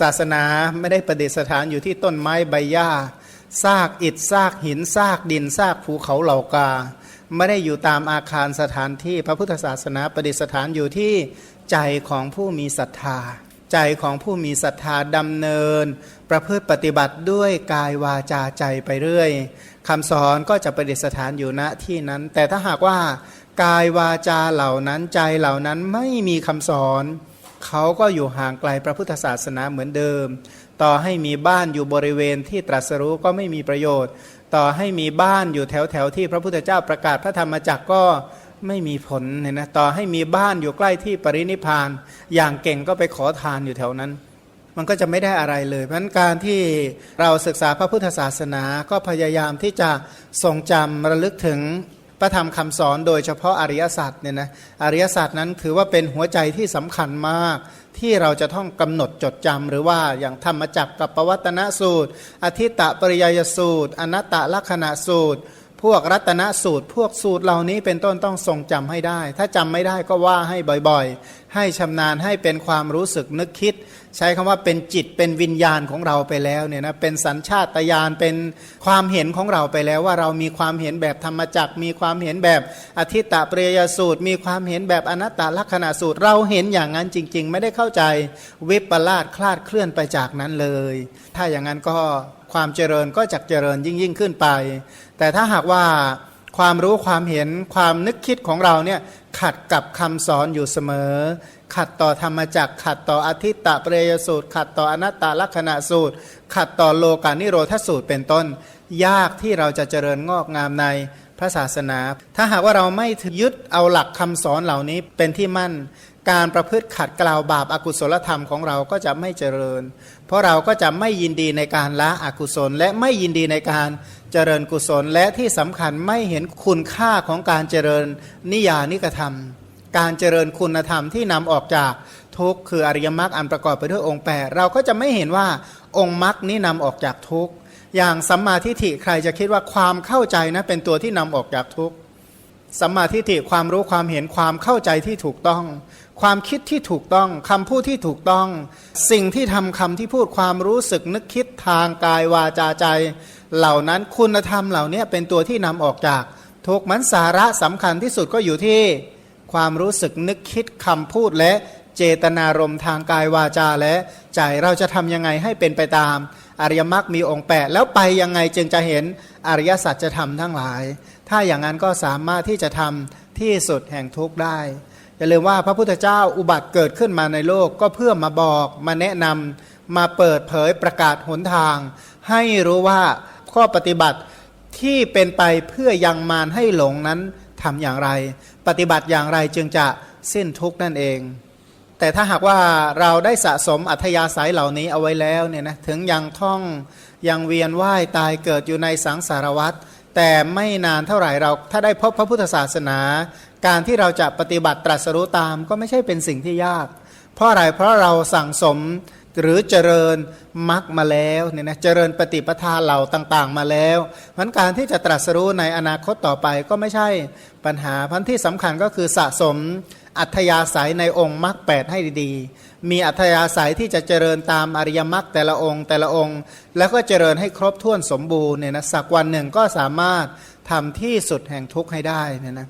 ศาสนาไม่ได้ประดิษฐานอยู่ที่ต้นไม้ใบหญ้าซากอิฐซากหินซากดินซากภูเขาเหล่ากา ไม่ได้อยู่ตามอาคารสถานที่พระพุทธศาสนาประดิษฐานอยู่ที่ใจของผู้มีศรัทธา ใจของผู้มีศรัทธาดำเนิน ประพฤติปฏิบัติด้วยกายวาจาใจไปเรื่อยคำสอนก็จะประดิษฐานอยู่ณที่นั้น แต่ถ้าหากว่ากายวาจาเหล่านั้นใจเหล่านั้นไม่มีคำสอน เขาก็อยู่ห่างไกลพระพุทธศาสนาเหมือนเดิม ต่อให้มีบ้านอยู่บริเวณที่ตรัสรู้ก็ไม่มีประโยชน์ ต่อให้มีบ้านอยู่แถวแถวที่พระพุทธเจ้าประกาศพระธรรมจักรก็ไม่มีผลเนี่ยนะต่อให้มีบ้านอยู่ใกล้ที่ปรินิพาน อย่างเก่งก็ไปขอทานอยู่แถวนั้น มันก็จะไม่ได้อะไรเลย เพราะฉะนั้นการที่เราศึกษาพระพุทธศาสนาก็พยายามที่จะทรงจำระลึกถึง พระธรรมคำสอนโดยเฉพาะอริยสัจเนี่ยนะอริยสัจนั้นถือว่าเป็นหัวใจที่สำคัญมาก ที่เราจะต้องกำหนดจดจำหรือว่าอย่างธรรมจักรกับปวัตนสูตร อธิตตปริยยสูตร อนัตตลักษณะสูตร พวกรัตนสูตร พวกสูตรเหล่านี้เป็นต้นต้องทรงจำให้ได้ ถ้าจำไม่ได้ก็ว่าให้บ่อยๆ ให้ชำนาญให้เป็นความรู้สึกนึกคิด ใช้คำว่าเป็นจิตเป็นวิญญาณของเราไปแล้วเนี่ยนะเป็นสัญชาตญาณเป็นความเห็นของเราไปแล้วว่าเรามีความเห็นแบบธรรมจักมีความเห็นแบบอธิตตปรยสูตร มีความเห็นแบบอนัตตลักษณะสูตร เราเห็นอย่างนั้นจริง ๆ ไม่ได้เข้าใจวิปลาสคลาดเคลื่อนไปจากนั้นเลย ถ้าอย่างนั้นก็ ความเจริญก็จะเจริญยิ่งยิ่งขึ้นไป แต่ถ้าหากว่าความรู้ความเห็นความนึกคิดของเราเนี่ยขัดกับคำสอนอยู่เสมอ ขัดต่อธรรมจักขัดต่ออธิตตปเรยสูตร ขัดต่ออนัตตลักษณะสูตร ขัดต่อโลกานิโรธสูตรเป็นต้น ยากที่เราจะเจริญงอกงามในพระศาสนา ถ้าหากว่าเราไม่ยึดเอาหลักคำสอนเหล่านี้เป็นที่มั่น การประพฤติขัดกล่าวบาปอากุศลธรรมของเราก็จะไม่เจริญ เพราะเราก็จะไม่ยินดีในการละอกุศล และไม่ยินดีในการเจริญกุศล และที่สำคัญไม่เห็นคุณค่าของการเจริญนิยานิกธรรม การเจริญคุณธรรมที่นำออกจากทุกคืออริยมรรคอันประกอบไปด้วยองค์แปดเราก็จะไม่เห็นว่าองค์มรรคนี้นำออกจากทุกอย่างสัมมาทิฏฐิใครจะคิดว่าความเข้าใจนะเป็นตัวที่นำออกจากทุกข์ สัมมาทิฏฐิความรู้ความเห็นความเข้าใจที่ถูกต้อง ความคิดที่ถูกต้องคำพูดที่ถูกต้อง สิ่งที่ทำคำที่พูดความรู้สึกนึกคิดทางกายวาจาใจ เหล่านั้นคุณธรรมเหล่านี้เป็นตัวที่นำออกจากทุกมันสาระสำคัญที่สุดก็อยู่ที่ความรู้สึกนึกคิดคำพูดและเจตนารมณ์ทางกายวาจาและใจเราจะทำยังไงให้เป็นไปตาม อริยมรรคมีองค์แปดแล้วไปยังไงจึงจะเห็นอริยสัจจะทำทั้งหลาย ถ้าอย่างนั้นก็สามารถที่จะทำที่สุดแห่งทุกข์ได้ อย่าลืมว่าพระพุทธเจ้าอุบัติเกิดขึ้นมาในโลกก็เพื่อมาบอกมาแนะนำมาเปิดเผยประกาศหนทาง ให้รู้ว่าข้อปฏิบัติที่เป็นไปเพื่อยังมารให้หลงนั้นทำอย่างไร ปฏิบัติอย่างไรจึงจะสิ้นทุกข์นั่นเอง แต่ถ้าหากว่าเราได้สะสมอัธยาศัยเหล่านี้เอาไว้แล้วเนี่ยนะถึงยังท่องยังเวียนว่ายตายเกิดอยู่ในสังสารวัฏแต่ไม่นานเท่าไหร่เราถ้าได้พบพระพุทธศาสนา การที่เราจะปฏิบัติตรัสรู้ตามก็ไม่ใช่เป็นสิ่งที่ยาก เพราะอะไรเพราะเราสั่งสมหรือเจริญมรรคมาแล้วเนี่ยนะเจริญปฏิปทาเหล่าต่างๆ มาแล้วพันการที่จะตรัสรู้ในอนาคตต่อไปก็ไม่ใช่ปัญหาพันที่สำคัญก็คือสะสม อัธยาศัยในองค์มรรคแปดให้ดีๆ มีอัธยาศัยที่จะเจริญตามอริยมรรคแต่ละองค์แต่ละองค์ แล้วก็เจริญให้ครบถ้วนสมบูรณ์เนี่ยนะสักวันหนึ่งก็สามารถทำที่สุดแห่งทุกข์ให้ได้เนี่ยนะ